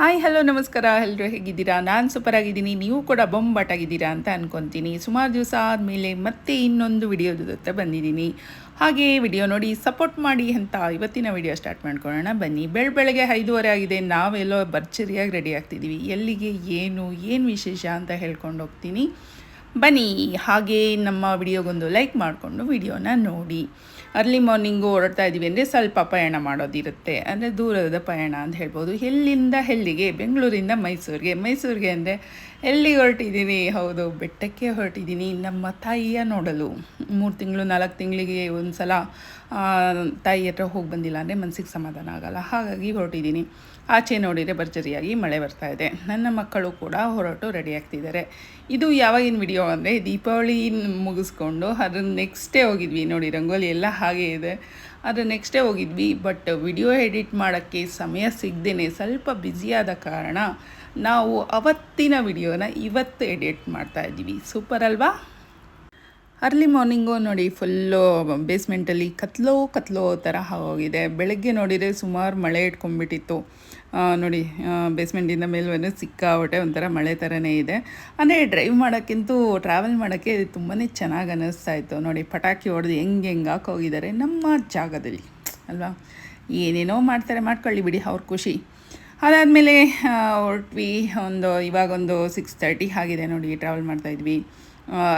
Hi hello ನಮಸ್ಕಾರ. ಎಲ್ಲರೂ ಹೇಗಿದ್ದೀರಾ? ನಾನು ಸೂಪರ್ ಆಗಿದ್ದೀನಿ ನೀವು ಕೂಡ ಬೊಂಬಾಟಾಗಿದ್ದೀರಾ ಅಂತ ಅನ್ಕೊತೀನಿ. ಸುಮಾರು ದಿವಸ ಆದಮೇಲೆ ಮತ್ತೆ ಇನ್ನೊಂದು ವಿಡಿಯೋದ ಜೊತೆ ಬಂದಿದ್ದೀನಿ. ಹಾಗೆ ವಿಡಿಯೋ ನೋಡಿ ಸಪೋರ್ಟ್ ಮಾಡಿ ಅಂತ ಇವತ್ತಿನ ವಿಡಿಯೋ ಸ್ಟಾರ್ಟ್ ಮಾಡ್ಕೊಳ್ಳೋಣ. ಬನ್ನಿ. ಬೆಳ ಬೆಳಗ್ಗೆ ಐದೂವರೆ ಆಗಿದೆ. ನಾವೆಲ್ಲೋ ಭರ್ಜರಿಯಾಗಿ ರೆಡಿ ಆಗ್ತಿದ್ದೀವಿ ಎಲ್ಲಿಗೆ, ಏನು ಏನು ವಿಶೇಷ ಅಂತ ಹೇಳ್ಕೊಂಡು ಹೋಗ್ತೀನಿ. ಬನ್ನಿ. ಹಾಗೆ ನಮ್ಮ ವಿಡಿಯೋಗೊಂದು ಲೈಕ್ ಮಾಡಿಕೊಂಡು ವಿಡಿಯೋನ ನೋಡಿ. ಅರ್ಲಿ ಮಾರ್ನಿಂಗು ಹೊರಡ್ತಾ ಇದ್ದೀವಿ ಅಂದರೆ ಸ್ವಲ್ಪ ಪಯಣ ಮಾಡೋದಿರುತ್ತೆ. ಅಂದರೆ ದೂರದ ಪಯಣ ಅಂತ ಹೇಳ್ಬೋದು. ಎಲ್ಲಿಂದ ಎಲ್ಲಿಗೆ? ಬೆಂಗಳೂರಿಂದ ಮೈಸೂರಿಗೆ. ಮೈಸೂರಿಗೆ ಅಂದರೆ ಎಲ್ಲಿಗೆ ಹೊರಟಿದ್ದೀನಿ ಹೌದು, ಬೆಟ್ಟಕ್ಕೆ ಹೊರಟಿದ್ದೀನಿ ನಮ್ಮ ತಾಯಿಯ ನೋಡಲು. ಮೂರು ತಿಂಗಳು, ನಾಲ್ಕು ತಿಂಗಳಿಗೆ ಒಂದು ಸಲ ತಾಯಿ ಹತ್ರ ಹೋಗಿ ಬಂದಿಲ್ಲ ಅಂದರೆ ಮನಸ್ಸಿಗೆ ಸಮಾಧಾನ ಆಗಲ್ಲ. ಹಾಗಾಗಿ ಹೊರಟಿದ್ದೀನಿ ಆಚೆ ನೋಡಿದರೆ ಭರ್ಜರಿಯಾಗಿ ಮಳೆ ಬರ್ತಾ ಇದೆ. ನನ್ನ ಮಕ್ಕಳು ಕೂಡ ಹೊರಟು ರೆಡಿ ಆಗ್ತಿದ್ದಾರೆ. ಇದು ಯಾವಾಗಿನ ವಿಡಿಯೋ ಅಂದರೆ ದೀಪಾವಳಿ ಮುಗಿಸ್ಕೊಂಡು ಅದ್ರ ನೆಕ್ಸ್ಟೇ ಹೋಗಿದ್ವಿ. ನೋಡಿ ರಂಗೋಲಿ ಎಲ್ಲ ಹಾಗೆ ಇದೆ. ಅದ್ರ ನೆಕ್ಸ್ಟೇ ಹೋಗಿದ್ವಿ. ಬಟ್ ವಿಡಿಯೋ ಎಡಿಟ್ ಮಾಡೋಕ್ಕೆ ಸಮಯ ಸಿಗದೇನೆ ಸ್ವಲ್ಪ ಬ್ಯುಸಿಯಾದ ಕಾರಣ ನಾವು ಅವತ್ತಿನ ವಿಡಿಯೋನ ಇವತ್ತು ಎಡಿಟ್ ಮಾಡ್ತಾ ಇದ್ದೀವಿ. ಸೂಪರ್ ಅಲ್ವಾ? ಅರ್ಲಿ ಮಾರ್ನಿಂಗು ನೋಡಿ ಫುಲ್ಲು ಬೇಸ್ಮೆಂಟಲ್ಲಿ ಕತ್ಲೋ ಕತ್ಲೋ ಥರ ಹೋಗಿದೆ. ಬೆಳಗ್ಗೆ ನೋಡಿದರೆ ಸುಮಾರು ಮಳೆ ಇಟ್ಕೊಂಡ್ಬಿಟ್ಟಿತ್ತು. ನೋಡಿ ಬೇಸ್ಮೆಂಟಿಂದ ಮೇಲೆ ಬಂದರೆ ಸಿಕ್ಕಾಬಟ್ಟೆ ಒಂಥರ ಮಳೆ ಥರನೇ ಇದೆ. ಅಂದರೆ ಡ್ರೈವ್ ಮಾಡೋಕ್ಕಿಂತೂ ಟ್ರಾವೆಲ್ ಮಾಡೋಕ್ಕೆ ತುಂಬಾ ಚೆನ್ನಾಗಿ ಅನ್ನಿಸ್ತಾ ಇತ್ತು. ನೋಡಿ, ಪಟಾಕಿ ಹೊಡೆದು ಹೆಂಗೆ ಹೆಂಗೆ ಹಾಕೋಗಿದ್ದಾರೆ ನಮ್ಮ ಜಾಗದಲ್ಲಿ, ಅಲ್ವಾ? ಏನೇನೋ ಮಾಡ್ತಾರೆ, ಮಾಡ್ಕೊಳ್ಳಿ ಬಿಡಿ, ಅವ್ರ ಖುಷಿ. ಅದಾದಮೇಲೆ ಹೊರಟ್ವಿ ಒಂದು ಇವಾಗೊಂದು ಸಿಕ್ಸ್ ತರ್ಟಿ ಆಗಿದೆ ನೋಡಿ ಟ್ರಾವೆಲ್ ಮಾಡ್ತಾಯಿದ್ವಿ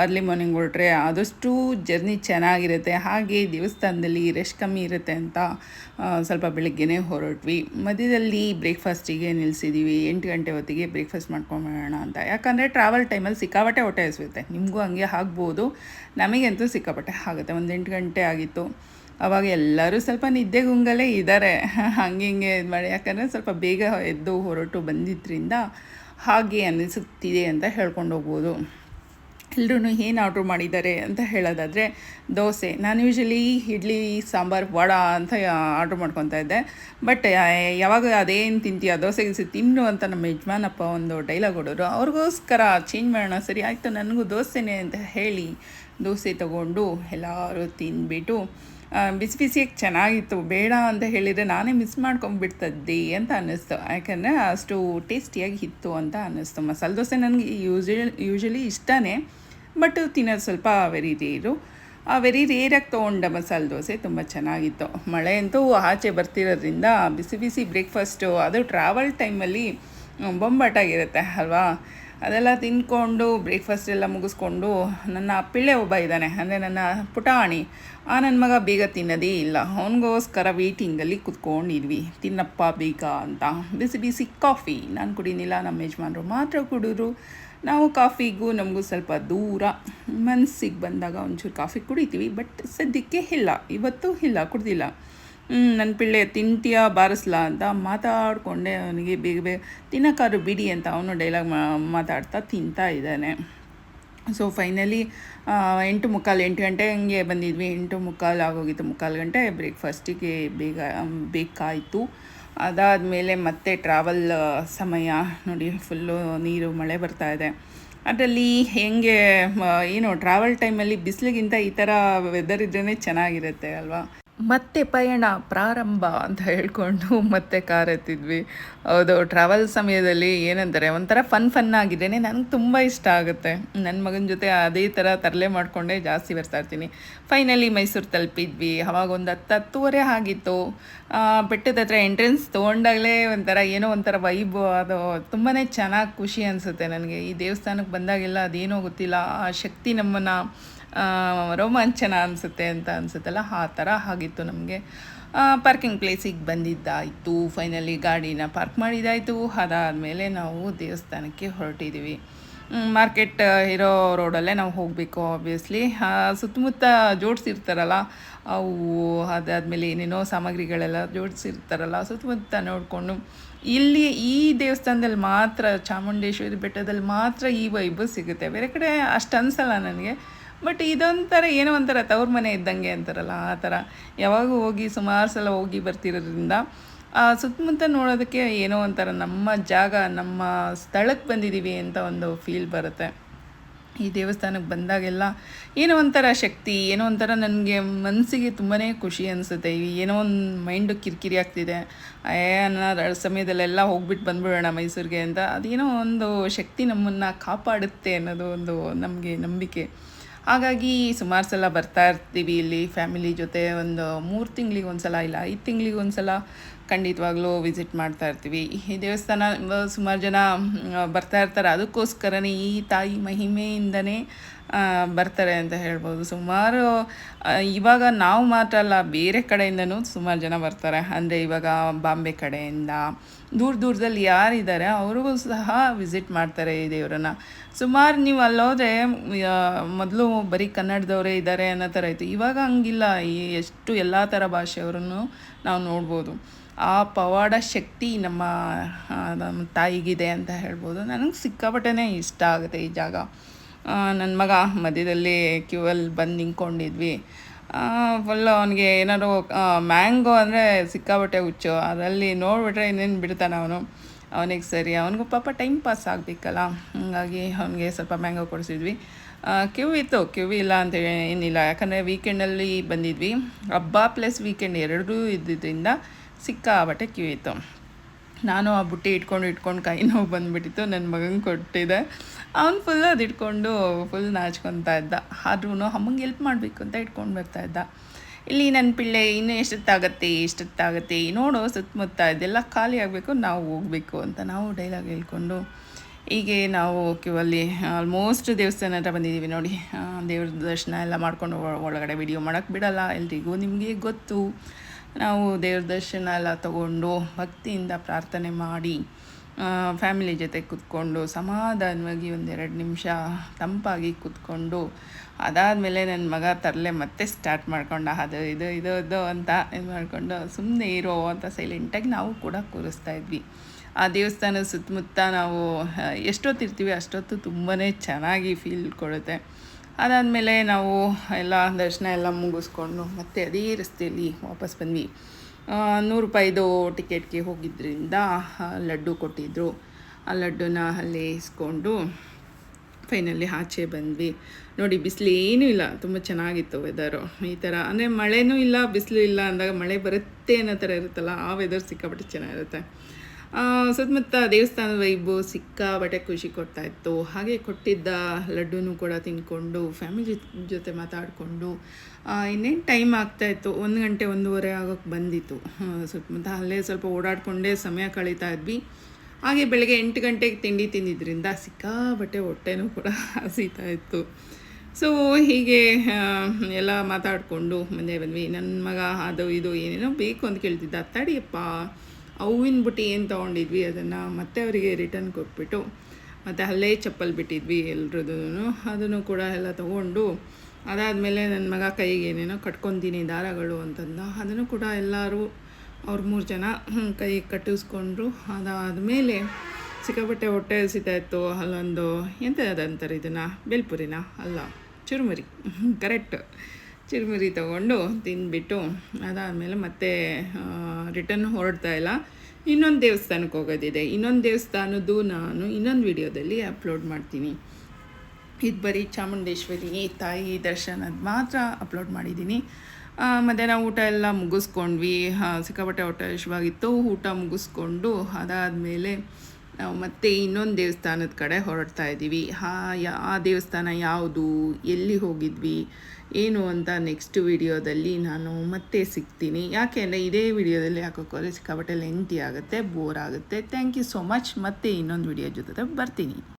ಅರ್ಲಿ ಮಾರ್ನಿಂಗ್ ಹೊರಟ್ರೆ ಆದಷ್ಟು ಜರ್ನಿ ಚೆನ್ನಾಗಿರುತ್ತೆ. ಹಾಗೆ ದೇವಸ್ಥಾನದಲ್ಲಿ ರೆಸ್ಟ್ ಕಮ್ಮಿ ಇರುತ್ತೆ ಅಂತ ಸ್ವಲ್ಪ ಬೆಳಗ್ಗೆನೇ ಹೊರಟ್ವಿ. ಮಧ್ಯದಲ್ಲಿ ಬ್ರೇಕ್ಫಾಸ್ಟಿಗೆ ನಿಲ್ಲಿಸಿದ್ದೀವಿ ಎಂಟು ಗಂಟೆ ಹೊತ್ತಿಗೆ ಬ್ರೇಕ್ಫಾಸ್ಟ್ ಮಾಡ್ಕೊಂಬೋಣ ಅಂತ. ಯಾಕಂದರೆ ಟ್ರಾವೆಲ್ ಟೈಮಲ್ಲಿ ಸಿಕ್ಕಾಪಟ್ಟೆ ಹೊಟ್ಟೆ ಹಸಿರುತ್ತೆ ನಿಮಗೂ ಹಂಗೆ ಆಗ್ಬೋದು. ನಮಗಂತೂ ಸಿಕ್ಕಾಪಟ್ಟೆ ಆಗುತ್ತೆ. ಒಂದು ಎಂಟು ಗಂಟೆ ಆಗಿತ್ತು. ಅವಾಗ ಎಲ್ಲರೂ ಸ್ವಲ್ಪ ನಿದ್ದೆಗುಂಗಲೇ ಇದ್ದಾರೆ ಹಂಗೆ ಹಿಂಗೆ ಇದು ಮಾಡಿ. ಯಾಕಂದರೆ ಸ್ವಲ್ಪ ಬೇಗ ಎದ್ದು ಹೊರಟು ಬಂದಿದ್ದರಿಂದ ಹಾಗೆ ಅನಿಸುತ್ತಿದೆ ಅಂತ ಹೇಳ್ಕೊಂಡು ಹೋಗ್ಬೋದು. ಎಲ್ಲರೂ ಏನು ಆರ್ಡ್ರ್ ಮಾಡಿದ್ದಾರೆ ಅಂತ ಹೇಳೋದಾದರೆ, ದೋಸೆ. ನಾನು ಯೂಶಲಿ ಇಡ್ಲಿ, ಸಾಂಬಾರು, ವಡ ಅಂತ ಆರ್ಡ್ರ್ ಮಾಡ್ಕೊತಾ ಇದ್ದೆ. ಬಟ್ ಯಾವಾಗ ಅದೇನು ತಿಂತೀಯ, ದೋಸೆ ಗಿಸಿ ತಿನ್ನು ಅಂತ ನಮ್ಮ ಯಜಮಾನಪ್ಪ ಒಂದು ಡೈಲಾಗ್ ಹೊಡೋರು. ಅವ್ರಿಗೋಸ್ಕರ ಚೇಂಜ್ ಮಾಡೋಣ, ಸರಿ ಆಯಿತು, ನನಗೂ ದೋಸೆನೇ ಅಂತ ಹೇಳಿ ದೋಸೆ ತಗೊಂಡು ಎಲ್ಲರೂ ತಿನ್ಬಿಟ್ಟು ಬಿಸಿ ಬಿಸಿಯಾಗಿ ಚೆನ್ನಾಗಿತ್ತು, ಬೇಡ ಅಂತ ಹೇಳಿದರೆ ನಾನೇ ಮಿಸ್ ಮಾಡ್ಕೊಂಬಿಡ್ತದ್ದಿ ಅಂತ ಅನ್ನಿಸ್ತು. ಯಾಕಂದರೆ ಅಷ್ಟು ಟೇಸ್ಟಿಯಾಗಿ ಇತ್ತು ಅಂತ ಅನ್ನಿಸ್ತು. ಮಸಾಲೆ ದೋಸೆ ನನಗೆ ಯೂಶಲಿ ಯೂಶಲಿ ಇಷ್ಟನೇ. ಬಟ್ ತಿನ್ನೋದು ಸ್ವಲ್ಪ ವೆರಿ ರೇರು ಆ ವೆರಿ ರೇರಾಗಿ ತೊಗೊಂಡ ಮಸಾಲೆ ದೋಸೆ ತುಂಬ ಚೆನ್ನಾಗಿತ್ತು. ಮಳೆ ಅಂತೂ ಆಚೆ ಬರ್ತಿರೋದ್ರಿಂದ ಬಿಸಿ ಬಿಸಿ ಬ್ರೇಕ್ಫಾಸ್ಟು ಅದು ಟ್ರಾವೆಲ್ ಟೈಮಲ್ಲಿ ಬೊಂಬಾಟಾಗಿರುತ್ತೆ ಅಲ್ವಾ? ಅದೆಲ್ಲ ತಿಂದ್ಕೊಂಡು ಬ್ರೇಕ್ಫಾಸ್ಟ್ ಎಲ್ಲ ಮುಗಿಸ್ಕೊಂಡು ನನ್ನ ಪಿಳ್ಳೆ ಒಬ್ಬ ಇದ್ದಾನೆ, ಅಂದರೆ ನನ್ನ ಪುಟಾಣಿ. ಆ ನನ್ನ ಮಗ ಬೇಗ ತಿನ್ನೋದೇ ಇಲ್ಲ. ಅವನಿಗೋಸ್ಕರ ವೇಟಿಂಗಲ್ಲಿ ಕುತ್ಕೊಂಡಿದ್ವಿ. ತಿನ್ನಪ್ಪ ಬೇಗ ಅಂತ. ಬಿಸಿ ಬಿಸಿ ಕಾಫಿ ನಾನು ಕುಡಿನಿಲ್ಲ, ನಮ್ಮ ಯಜಮಾನರು ಮಾತ್ರ ಕುಡಿದ್ರು. ನಾವು ಕಾಫಿಗೂ ನಮಗೂ ಸ್ವಲ್ಪ ದೂರ ಮನಸ್ಸಿಗೆ ಬಂದಾಗ ಒಂಚೂರು ಕಾಫಿ ಕುಡಿತೀವಿ, ಬಟ್ ಸದ್ಯಕ್ಕೆ ಇಲ್ಲ. ಇವತ್ತು ಇಲ್ಲ, ಕುಡ್ದಿಲ್ಲ. ನನ್ನ ಪಿಳ್ಳೆ ತಿಂತೀಯ, ಬಾರಿಸ್ಲಾ ಅಂತ ಮಾತಾಡಿಕೊಂಡೆ ಅವನಿಗೆ ಬೇಗ ಬೇಗ ತಿನ್ನೋಕ್ಕಾದ್ರು ಬಿಡಿ ಅಂತ ಅವನು ಡೈಲಾಗ್ ಮಾತಾಡ್ತಾ ತಿಂತಾ ಇದ್ದಾನೆ. ಸೊ ಫೈನಲಿ ಎಂಟು ಮುಕ್ಕಾಲು, ಎಂಟು ಗಂಟೆ ಹಂಗೆ ಬಂದಿದ್ವಿ. ಎಂಟು ಮುಕ್ಕಾಲು ಆಗೋಗಿತ್ತು, ಮುಕ್ಕಾಲು ಗಂಟೆ ಬ್ರೇಕ್ಫಾಸ್ಟಿಗೆ ಬೇಗ ಬೇಕಾಯಿತು ಅದಾದಮೇಲೆ ಮತ್ತೆ ಟ್ರಾವೆಲ್ ಸಮಯ ನೋಡಿ ಫುಲ್ಲು ನೀರು, ಮಳೆ ಬರ್ತಾ ಇದೆ. ಅದರಲ್ಲಿ ಹೆಂಗೆ ಏನು ಟ್ರಾವೆಲ್ ಟೈಮಲ್ಲಿ ಬಿಸಿಲಿಗಿಂತ ಈ ಥರ ವೆದರ್ ಇದ್ರೇ ಚೆನ್ನಾಗಿರುತ್ತೆ ಅಲ್ವಾ? ಮತ್ತೆ ಪಯಣ ಪ್ರಾರಂಭ ಅಂತ ಹೇಳ್ಕೊಂಡು ಮತ್ತೆ ಕಾರ್ ಎತ್ತಿದ್ವಿ. ಹೌದು ಟ್ರಾವೆಲ್ ಸಮಯದಲ್ಲಿ ಏನಂತಾರೆ, ಒಂಥರ ಫನ್ ಫನ್ ಆಗಿದ್ದೇನೆ. ನನಗೆ ತುಂಬ ಇಷ್ಟ ಆಗುತ್ತೆ. ನನ್ನ ಮಗನ ಜೊತೆ ಅದೇ ಥರ ತರಲೆ ಮಾಡಿಕೊಂಡೇ ಜಾಸ್ತಿ ಬರ್ತಾ ಇರ್ತೀನಿ. ಫೈನಲಿ ಮೈಸೂರು ತಲುಪಿದ್ವಿ. ಅವಾಗ ಒಂದು ಹತ್ತು ಹತ್ತುವರೆ ಆಗಿತ್ತು. ಬೆಟ್ಟದ ಹತ್ರ ಎಂಟ್ರೆನ್ಸ್ ತೊಗೊಂಡಾಗಲೇ ಒಂಥರ ಏನೋ ಒಂಥರ ವೈಬು ಅದು ತುಂಬಾ ಚೆನ್ನಾಗಿ ಖುಷಿ ಅನಿಸುತ್ತೆ ನನಗೆ. ಈ ದೇವಸ್ಥಾನಕ್ಕೆ ಬಂದಾಗೆಲ್ಲ ಅದೇನೋ ಗೊತ್ತಿಲ್ಲ. ಆ ಶಕ್ತಿ ನಮ್ಮನ್ನು ರೋಮಾಂಚನ ಅನಿಸುತ್ತೆ ಅಂತ ಅನಿಸುತ್ತಲ್ಲ, ಆ ಥರ ಆಗಿತ್ತು ನಮಗೆ. ಪಾರ್ಕಿಂಗ್ ಪ್ಲೇಸಿಗೆ ಬಂದಿದ್ದಾಯಿತು ಫೈನಲಿ ಗಾಡಿನ ಪಾರ್ಕ್ ಮಾಡಿದ್ದಾಯಿತು ಅದಾದಮೇಲೆ ನಾವು ದೇವಸ್ಥಾನಕ್ಕೆ ಹೊರಟಿದ್ದೀವಿ ಮಾರ್ಕೆಟ್ ಇರೋ ರೋಡಲ್ಲೇ ನಾವು ಹೋಗಬೇಕು ಆಬ್ವಿಯಸ್ಲಿ ಸುತ್ತಮುತ್ತ ಜೋಡಿಸಿರ್ತಾರಲ್ಲ, ಅವು ಅದಾದಮೇಲೆ ಏನೇನೋ ಸಾಮಗ್ರಿಗಳೆಲ್ಲ ಜೋಡಿಸಿರ್ತಾರಲ್ಲ, ಸುತ್ತಮುತ್ತ ನೋಡಿಕೊಂಡು. ಇಲ್ಲಿ ಈ ದೇವಸ್ಥಾನದಲ್ಲಿ ಮಾತ್ರ, ಚಾಮುಂಡೇಶ್ವರಿ ಬೆಟ್ಟದಲ್ಲಿ ಮಾತ್ರ ಈ ವೈಬು ಸಿಗುತ್ತೆ. ಬೇರೆ ಕಡೆ ಅಷ್ಟು ಅನಿಸಲ್ಲ ನನಗೆ. ಬಟ್ ಇದೊಂಥರ ಏನೋ ಒಂಥರ ತವ್ರ ಮನೆ ಇದ್ದಂಗೆ ಅಂತಾರಲ್ಲ, ಆ ಥರ. ಯಾವಾಗೂ ಹೋಗಿ, ಸುಮಾರು ಸಲ ಹೋಗಿ ಬರ್ತಿರೋದ್ರಿಂದ ಸುತ್ತಮುತ್ತ ನೋಡೋದಕ್ಕೆ ಏನೋ ಒಂಥರ ನಮ್ಮ ಜಾಗ, ನಮ್ಮ ಸ್ಥಳಕ್ಕೆ ಬಂದಿದ್ದೀವಿ ಅಂತ ಒಂದು ಫೀಲ್ ಬರುತ್ತೆ. ಈ ದೇವಸ್ಥಾನಕ್ಕೆ ಬಂದಾಗೆಲ್ಲ ಏನೋ ಒಂಥರ ಶಕ್ತಿ, ಏನೋ ಒಂಥರ ನನಗೆ ಮನಸ್ಸಿಗೆ ತುಂಬಾ ಖುಷಿ ಅನಿಸುತ್ತೆ. ಏನೋ ಒಂದು ಮೈಂಡು ಕಿರಿಕಿರಿ ಆಗ್ತಿದೆ. ಏ ಅನ್ನೋ ಸಮಯದಲ್ಲೆಲ್ಲ ಹೋಗ್ಬಿಟ್ಟು ಬಂದ್ಬಿಡೋಣ ಮೈಸೂರಿಗೆ ಅಂತ. ಅದೇನೋ ಒಂದು ಶಕ್ತಿ ನಮ್ಮನ್ನು ಕಾಪಾಡುತ್ತೆ ಅನ್ನೋದು ಒಂದು ನಮಗೆ ನಂಬಿಕೆ. ಹಾಗಾಗಿ ಸುಮಾರು ಸಲ ಬರ್ತಾ ಇರ್ತೀವಿ ಇಲ್ಲಿ ಫ್ಯಾಮಿಲಿ ಜೊತೆ ಒಂದು ಮೂರು ತಿಂಗಳಿಗೆ ಒಂದು ಸಲ ಇಲ್ಲ, ಐದು ತಿಂಗಳಿಗೆ ಒಂದು ಸಲ ಖಂಡಿತವಾಗ್ಲೂ ವಿಸಿಟ್ ಮಾಡ್ತಾ ಇರ್ತೀವಿ. ಈ ದೇವಸ್ಥಾನ ಸುಮಾರು ಜನ ಬರ್ತಾ ಇರ್ತಾರೆ. ಅದಕ್ಕೋಸ್ಕರನೇ ಈ ತಾಯಿ ಮಹಿಮೆಯಿಂದನೇ ಬರ್ತಾರೆ ಅಂತ ಹೇಳ್ಬೋದು. ಸುಮಾರು ಇವಾಗ ನಾವು ಮಾತ್ರ ಅಲ್ಲ, ಬೇರೆ ಕಡೆಯಿಂದನೂ ಸುಮಾರು ಜನ ಬರ್ತಾರೆ. ಅಂದರೆ ಇವಾಗ ಬಾಂಬೆ ಕಡೆಯಿಂದ ದೂರ ದೂರದಲ್ಲಿ ಯಾರಿದ್ದಾರೆ, ಅವ್ರಿಗೂ ಸಹ ವಿಸಿಟ್ ಮಾಡ್ತಾರೆ ಈ ದೇವರನ್ನ. ಸುಮಾರು ನೀವು ಅಲ್ಲೋದ್ರೆ ಮೊದಲು ಬರೀ ಕನ್ನಡದವರೇ ಇದ್ದಾರೆ ಅನ್ನೋ ಥರ ಇತ್ತು. ಇವಾಗ ಹಂಗಿಲ್ಲ. ಈ ಎಷ್ಟು ಎಲ್ಲ ಥರ ಭಾಷೆಯವರನ್ನು ನಾವು ನೋಡ್ಬೋದು. ಆ ಪವಾಡ ಶಕ್ತಿ ನಮ್ಮ ನಮ್ಮ ತಾಯಿಗಿದೆ ಅಂತ ಹೇಳ್ಬೋದು. ನನಗೆ ಸಿಕ್ಕಾಪಟ್ಟೆ ಇಷ್ಟ ಆಗುತ್ತೆ ಈ ಜಾಗ. ನನ್ನ ಮಗ ಮಧ್ಯದಲ್ಲಿ ಕ್ಯೂ ಬಂದು ನಿಂತ್ಕೊಂಡಿದ್ವಿ. ಫುಲ್ ಅವನಿಗೆ ಏನಾದ್ರು ಮ್ಯಾಂಗೋ ಅಂದರೆ ಸಿಕ್ಕಾಬಟ್ಟೆ ಹುಚ್ಚು. ಅದರಲ್ಲಿ ನೋಡಿಬಿಟ್ರೆ ಇನ್ನೇನು ಬಿಡ್ತಾನೆ ಅವನು. ಅವನಿಗೆ ಸರಿ, ಅವನಿಗೂ ಪಾಪ ಟೈಮ್ ಪಾಸ್ ಆಗಬೇಕಲ್ಲ. ಹಾಗಾಗಿ ಅವನಿಗೆ ಸ್ವಲ್ಪ ಮ್ಯಾಂಗೋ ಕೊಡಿಸಿದ್ವಿ. ಕ್ಯೂ ಇತ್ತು. ಕ್ಯೂ ಇಲ್ಲ ಅಂತ ಏನಿಲ್ಲ. ಯಾಕಂದರೆ ವೀಕೆಂಡಲ್ಲಿ ಬಂದಿದ್ವಿ. ಹಬ್ಬ ಪ್ಲಸ್ ವೀಕೆಂಡ್ ಎರಡೂ ಇದ್ದಿದ್ದರಿಂದ ಸಿಕ್ಕಾಬಟ್ಟೆ ಕ್ಯೂ ಇತ್ತು. ನಾನು ಆ ಬುಟ್ಟಿ ಇಟ್ಕೊಂಡು ಇಟ್ಕೊಂಡು ಕೈ ನೋವು ಬಂದುಬಿಟ್ಟಿತ್ತು ನನ್ನ ಮಗಂಗೆ ಕೊಟ್ಟಿದ್ದೆ ಅವ್ನು ಫುಲ್ ಅದು ಇಟ್ಕೊಂಡು ಫುಲ್ ನಾಚ್ಕೊತಾ ಇದ್ದ. ಆದ್ರೂ ಅಮ್ಮಂಗೆ ಎಲ್ಪ್ ಮಾಡಬೇಕು ಅಂತ ಇಟ್ಕೊಂಡು ಬರ್ತಾ ಇದ್ದ. ಇಲ್ಲಿ ನನ್ನ ಪಿಳ್ಳೆ ಇನ್ನೂ ಎಷ್ಟೊತ್ತಾಗತ್ತೆ ಎಷ್ಟೊತ್ತಾಗತ್ತೆ, ನೋಡು ಸುತ್ತಮುತ್ತ ಇದೆಲ್ಲ ಖಾಲಿ ಆಗಬೇಕು, ನಾವು ಹೋಗಬೇಕು ಅಂತ ನಾವು ಡೈಲಾಗ್ ಹೇಳ್ಕೊಂಡು ಹೀಗೆ ನಾವು ಕ್ಯೂವಲ್ಲಿ ಆಲ್ಮೋಸ್ಟ್ ದೇವಸ್ಥಾನ ಹತ್ರ ಬಂದಿದ್ದೀವಿ ನೋಡಿ. ದೇವ್ರ ದರ್ಶನ ಎಲ್ಲ ಮಾಡ್ಕೊಂಡು ಒಳಗಡೆ ವಿಡಿಯೋ ಮಾಡೋಕ್ಕೆ ಬಿಡಲ್ಲ ಎಲ್ರಿಗೂ. ನಿಮಗೆ ಗೊತ್ತು. ನಾವು ದೇವ್ರ ದರ್ಶನ ಎಲ್ಲ ತಗೊಂಡು ಭಕ್ತಿಯಿಂದ ಪ್ರಾರ್ಥನೆ ಮಾಡಿ ಫ್ಯಾಮಿಲಿ ಜೊತೆ ಕೂತ್ಕೊಂಡು ಸಮಾಧಾನವಾಗಿ ಒಂದೆರಡು ನಿಮಿಷ ತಂಪಾಗಿ ಕೂತ್ಕೊಂಡು, ಅದಾದಮೇಲೆ ನನ್ನ ಮಗ ತರಲೆ ಮತ್ತೆ ಸ್ಟಾರ್ಟ್ ಮಾಡ್ಕೊಂಡ, ಅದು, ಇದು ಇದು ಇದು ಅಂತ ಇದು ಮಾಡಿಕೊಂಡು ಸುಮ್ಮನೆ ಇರೋ ಅಂತ ಸೈಲೆಂಟಾಗಿ ನಾವು ಕೂಡ ಕೂರಿಸ್ತಾ ಇದ್ವಿ. ಆ ದೇವಸ್ಥಾನದ ಸುತ್ತಮುತ್ತ ನಾವು, ಎಷ್ಟೊತ್ತಿರ್ತೀವಿ ಅಷ್ಟೊತ್ತು ತುಂಬಾ ಚೆನ್ನಾಗಿ ಫೀಲ್ ಕೊಡುತ್ತೆ. ಅದಾದಮೇಲೆ ನಾವು ಎಲ್ಲ ದರ್ಶನ ಎಲ್ಲ ಮುಗಿಸ್ಕೊಂಡು ಮತ್ತೆ ಅದೇ ರಸ್ತೆಯಲ್ಲಿ ವಾಪಸ್ ಬಂದ್ವಿ. ನೂರು ರೂಪಾಯಿದು ಟಿಕೆಟ್ಗೆ ಹೋಗಿದ್ದರಿಂದ ಲಡ್ಡು ಕೊಟ್ಟಿದ್ದರು ಆ ಲಡ್ಡುನ ಅಲ್ಲಿ ಇಸ್ಕೊಂಡು ಫೈನಲಿ ಆಚೆ ಬಂದ್ವಿ. ನೋಡಿ, ಬಿಸಿಲು ಏನೂ ಇಲ್ಲ. ತುಂಬ ಚೆನ್ನಾಗಿತ್ತು ವೆದರು ಈ ಥರ ಅಂದರೆ ಮಳೆನೂ ಇಲ್ಲ, ಬಿಸಿಲು ಇಲ್ಲ ಅಂದಾಗ ಮಳೆ ಬರುತ್ತೆ ಅನ್ನೋ ಥರ ಇರುತ್ತಲ್ಲ, ಆ ವೆದರ್ ಸಿಕ್ಕಾಪಟ್ಟೆ ಚೆನ್ನಾಗಿರುತ್ತೆ. ಸುತ್ತಮುತ್ತ ದೇವಸ್ಥಾನದ ವೈಬು ಸಿಕ್ಕಾಪಟ್ಟೆ ಖುಷಿ ಕೊಡ್ತಾ ಇತ್ತು. ಹಾಗೆ ಕೊಟ್ಟಿದ್ದ ಲಡ್ಡುನೂ ಕೂಡ ತಿನ್ಕೊಂಡು ಫ್ಯಾಮಿಲಿ ಜೊತೆ ಮಾತಾಡಿಕೊಂಡು ಇನ್ನೇನು ಟೈಮ್ ಆಗ್ತಾಯಿತ್ತು ಒಂದು ಗಂಟೆ ಒಂದೂವರೆ ಆಗೋಕ್ಕೆ ಬಂದಿತ್ತು. ಸುತ್ತಮುತ್ತ ಅಲ್ಲೇ ಸ್ವಲ್ಪ ಓಡಾಡಿಕೊಂಡೇ ಸಮಯ ಕಳೀತಾ ಇದ್ವಿ. ಹಾಗೆ ಬೆಳಗ್ಗೆ ಎಂಟು ಗಂಟೆಗೆ ತಿಂಡಿ ತಿಂದಿದ್ದರಿಂದ ಸಿಕ್ಕಾಬಟ್ಟೆ ಹೊಟ್ಟೆನೂ ಕೂಡ ಹಸಿತಾ ಇತ್ತು. ಸೊ ಹೀಗೆ ಎಲ್ಲ ಮಾತಾಡಿಕೊಂಡು ಮನೆ ಬಂದ್ವಿ. ನನ್ನ ಮಗ ಅದು ಇದು ಏನೇನೋ ಬೇಕು ಅಂತ ಕೇಳ್ತಿದ್ದ. ತಡಿಯಪ್ಪ ಹೂವಿನ ಬುಟ್ಟಿ ಏನು ತೊಗೊಂಡಿದ್ವಿ, ಅದನ್ನು ಮತ್ತೆ ಅವರಿಗೆ ರಿಟರ್ನ್ ಕೊಟ್ಬಿಟ್ಟು, ಮತ್ತು ಅಲ್ಲೇ ಚಪ್ಪಲ್ ಬಿಟ್ಟಿದ್ವಿ ಎಲ್ರದ್ದು ಅದನ್ನು ಕೂಡ ಎಲ್ಲ ತೊಗೊಂಡು, ಅದಾದಮೇಲೆ ನನ್ನ ಮಗ ಕೈಗೆ ಏನೇನೋ ಕಟ್ಕೊತೀನಿ, ದಾರಗಳು ಅಂತಂದ. ಅದನ್ನು ಕೂಡ ಎಲ್ಲರೂ ಅವ್ರ ಮೂರು ಜನ ಕೈ ಕಟ್ಟಿಸ್ಕೊಂಡ್ರು. ಅದಾದಮೇಲೆ ಸಿಕ್ಕಾಪಟ್ಟೆ ಹೊಟ್ಟೆ ಹಸಿತಾ ಇತ್ತು, ಅಲ್ಲೊಂದು ಎಂತ ಅದಂತಾರೆ ಇದನ್ನು, ಬೆಲ್ಪುರಿನ, ಅಲ್ಲ, ಚುರುಮುರಿ ಕರೆಕ್ಟ್ ಚಿರುಮುರಿ ತಗೊಂಡು ತಿಂದ್ಬಿಟ್ಟು, ಅದಾದಮೇಲೆ ಮತ್ತೆ ರಿಟರ್ನ್ ಹೊರಡ್ತಾ ಇಲ್ಲ. ಇನ್ನೊಂದು ದೇವಸ್ಥಾನಕ್ಕೆ ಹೋಗೋದಿದೆ. ಇನ್ನೊಂದು ದೇವಸ್ಥಾನದ್ದು ನಾನು ಇನ್ನೊಂದು ವಿಡಿಯೋದಲ್ಲಿ ಅಪ್ಲೋಡ್ ಮಾಡ್ತೀನಿ. ಇದು ಬರೀ ಚಾಮುಂಡೇಶ್ವರಿ ತಾಯಿ ದರ್ಶನದ ಮಾತ್ರ ಅಪ್ಲೋಡ್ ಮಾಡಿದ್ದೀನಿ. ಮಧ್ಯಾಹ್ನ ಊಟ ಎಲ್ಲ ಮುಗಿಸ್ಕೊಂಡ್ವಿ. ಸಿಕ್ಕಾಪಟ್ಟೆ ಊಟ ಇಷ್ಟವಾಗಿತ್ತು. ಊಟ ಮುಗಿಸ್ಕೊಂಡು ಅದಾದಮೇಲೆ ನಾವು ಮತ್ತೆ ಇನ್ನೊಂದು ದೇವಸ್ಥಾನದ ಕಡೆ ಹೊರಡ್ತಾ ಇದ್ದೀವಿ ಹಾ, ಯಾ, ಆ ದೇವಸ್ಥಾನ ಯಾವುದು, ಎಲ್ಲಿ ಹೋಗಿದ್ವಿ, ಏನು ಅಂತ ನೆಕ್ಸ್ಟ್ ವಿಡಿಯೋದಲ್ಲಿ ನಾನು ಮತ್ತೆ ಸಿಗ್ತೀನಿ. ಯಾಕೆ ಅಂದರೆ ಇದೇ ವಿಡಿಯೋದಲ್ಲಿ ಹಾಕೋಕ್ಕೋದ್ರೆ ಸಿಕ್ಕಾಪಟ್ಟೆ ಲೆಂತಿ ಆಗುತ್ತೆ ಬೋರ್ ಆಗುತ್ತೆ. ಥ್ಯಾಂಕ್ ಯು ಸೋ ಮಚ್ ಮತ್ತೆ ಇನ್ನೊಂದು ವಿಡಿಯೋ ಜೊತೆ ಬರ್ತೀನಿ.